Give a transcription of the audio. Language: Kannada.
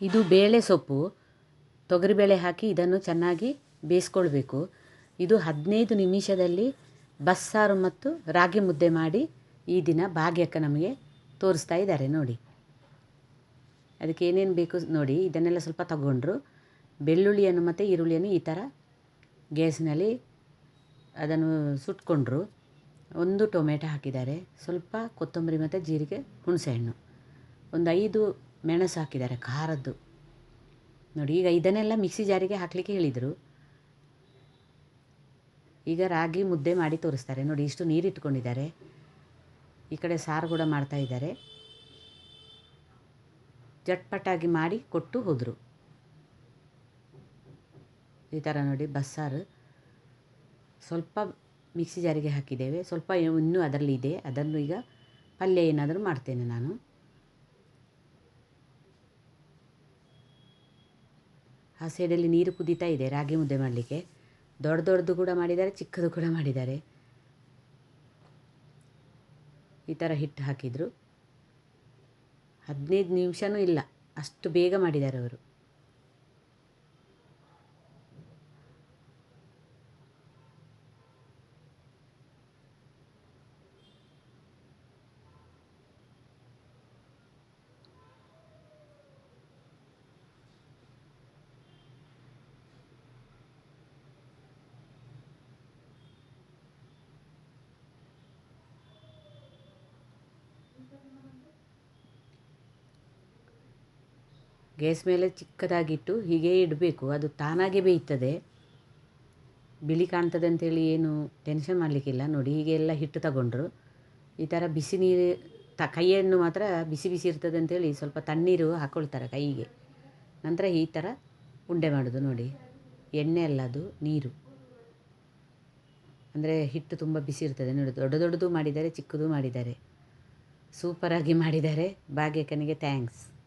ಇದು ಬೇಳೆ ಸೊಪ್ಪು. ತೊಗರಿಬೇಳೆ ಹಾಕಿ ಇದನ್ನು ಚೆನ್ನಾಗಿ ಬೇಯಿಸ್ಕೊಳ್ಬೇಕು. ಇದು ಹದಿನೈದು ನಿಮಿಷದಲ್ಲಿ ಬಸ್ಸಾರು ಮತ್ತು ರಾಗಿ ಮುದ್ದೆ ಮಾಡಿ ಈ ದಿನ ಭಾಗ್ಯಕ್ಕ ನಮಗೆ ತೋರಿಸ್ತಾ ಇದ್ದಾರೆ. ನೋಡಿ. ಅದಕ್ಕೆ ಏನೇನು ಬೇಕು ನೋಡಿ. ಇದನ್ನೆಲ್ಲ ಸ್ವಲ್ಪ ತಗೊಂಡ್ರು. ಬೆಳ್ಳುಳ್ಳಿಯನ್ನು ಮತ್ತು ಈರುಳ್ಳಿಯನ್ನು ಈ ಥರ ಗ್ಯಾಸ್ನಲ್ಲಿ ಅದನ್ನು ಸುಟ್ಕೊಂಡ್ರು. ಒಂದು ಟೊಮೆಟೊ ಹಾಕಿದ್ದಾರೆ. ಸ್ವಲ್ಪ ಕೊತ್ತಂಬರಿ ಮತ್ತು ಜೀರಿಗೆ ಹುಣಸೆಹಣ್ಣು. ಒಂದು ಐದು ಮೆಣಸು ಹಾಕಿದ್ದಾರೆ ಖಾರದ್ದು. ನೋಡಿ, ಈಗ ಇದನ್ನೆಲ್ಲ ಮಿಕ್ಸಿ ಜಾರಿಗೆ ಹಾಕಲಿಕ್ಕೆ ಹೇಳಿದರು. ಈಗ ರಾಗಿ ಮುದ್ದೆ ಮಾಡಿ ತೋರಿಸ್ತಾರೆ. ನೋಡಿ, ಇಷ್ಟು ನೀರು ಇಟ್ಕೊಂಡಿದ್ದಾರೆ. ಈ ಕಡೆ ಸಾರು ಕೂಡ ಮಾಡ್ತಾ ಇದ್ದಾರೆ. ಚಟ್ಪಟಾಗಿ ಮಾಡಿ ಕೊಟ್ಟು ಹೋದರು. ಈ ಥರ ನೋಡಿ, ಬಸ್ಸಾರು. ಸ್ವಲ್ಪ ಮಿಕ್ಸಿ ಜಾರಿಗೆ ಹಾಕಿದ್ದೇವೆ. ಸ್ವಲ್ಪ ಇನ್ನೂ ಅದರಲ್ಲಿ ಇದೆ ಅದನ್ನು ಈಗ ಪಲ್ಯ ಏನಾದರೂ ಮಾಡ್ತೇನೆ ನಾನು. ಆ ಸೈಡಲ್ಲಿ ನೀರು ಕುದೀತಾ ಇದೆ, ರಾಗಿ ಮುದ್ದೆ ಮಾಡಲಿಕ್ಕೆ. ದೊಡ್ಡ ದೊಡ್ಡದು ಕೂಡ ಮಾಡಿದ್ದಾರೆ, ಚಿಕ್ಕದು ಕೂಡ ಮಾಡಿದ್ದಾರೆ. ಈ ಥರ ಹಿಟ್ಟು ಹಾಕಿದರು. ಹದಿನೈದು ನಿಮಿಷವೂ ಇಲ್ಲ, ಅಷ್ಟು ಬೇಗ ಮಾಡಿದ್ದಾರೆ ಅವರು. ಗ್ಯಾಸ್ ಮೇಲೆ ಚಿಕ್ಕದಾಗಿಟ್ಟು ಹೀಗೆ ಇಡಬೇಕು. ಅದು ತಾನಾಗೆ ಬೇಯ್ತದೆ. ಬಿಳಿ ಕಾಣ್ತದೆ ಅಂತೇಳಿ ಏನು ಟೆನ್ಷನ್ ಮಾಡಲಿಕ್ಕಿಲ್ಲ. ನೋಡಿ ಹೀಗೆ ಎಲ್ಲ ಹಿಟ್ಟು ತಗೊಂಡ್ರು. ಈ ಥರ ಬಿಸಿ ನೀರು, ತ, ಕೈಯನ್ನು ಮಾತ್ರ ಬಿಸಿ ಬಿಸಿ ಇರ್ತದೆ ಅಂತೇಳಿ ಸ್ವಲ್ಪ ತಣ್ಣೀರು ಹಾಕ್ಕೊಳ್ತಾರೆ ಕೈಗೆ. ನಂತರ ಈ ಥರ ಉಂಡೆ ಮಾಡೋದು ನೋಡಿ. ಎಣ್ಣೆ ಅಲ್ಲ ಅದು, ನೀರು. ಅಂದರೆ ಹಿಟ್ಟು ತುಂಬ ಬಿಸಿ ಇರ್ತದೆ ನೋಡಿ. ದೊಡ್ಡ ದೊಡ್ಡದು ಮಾಡಿದ್ದಾರೆ, ಚಿಕ್ಕದು ಮಾಡಿದ್ದಾರೆ. ಸೂಪರಾಗಿ ಮಾಡಿದ್ದಾರೆ. ಭಾಗ್ಯಕ್ಕನಿಗೆ ಥ್ಯಾಂಕ್ಸ್